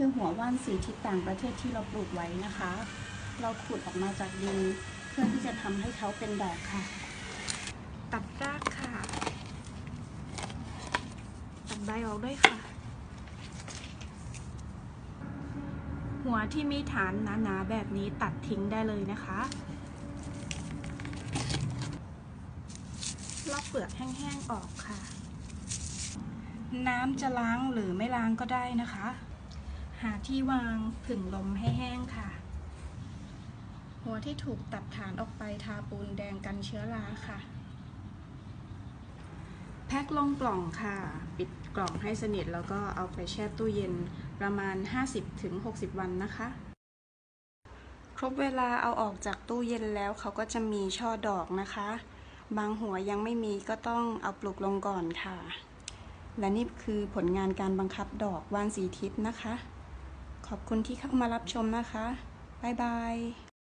คือหัวว่านสีทิศต่างประเทศที่เราปลูกไว้นะคะ เราขุดออกมาจากดินเพื่อที่จะทำให้เขาเป็นดอกค่ะ ตัดรากค่ะ ตัดใบออกด้วยค่ะ หัวที่มีฐานหนาๆแบบนี้ตัดทิ้งได้เลยนะคะลอกเปลือกแห้งๆออกค่ะ น้ำจะล้างหรือไม่ล้างก็ได้นะคะ หาที่วางผึ่งลมให้แห้งค่ะ หัวที่ถูกตัดฐานออกไปทาปูนแดงกันเชื้อราค่ะ แพ็คลงกล่องค่ะ ปิดกล่องให้สนิทแล้วก็เอาไปแช่ตู้เย็นประมาณ 50-60 วันนะคะ ครบเวลาเอาออกจากตู้เย็นแล้วเขาก็จะมีช่อดอกนะคะ บางหัวยังไม่มีก็ต้องเอาปลูกลงก่อนค่ะและนี่คือผลงานการบังคับดอกว่านสีทิศนะคะ ขอบคุณที่เข้ามารับชมนะคะ บ๊ายบาย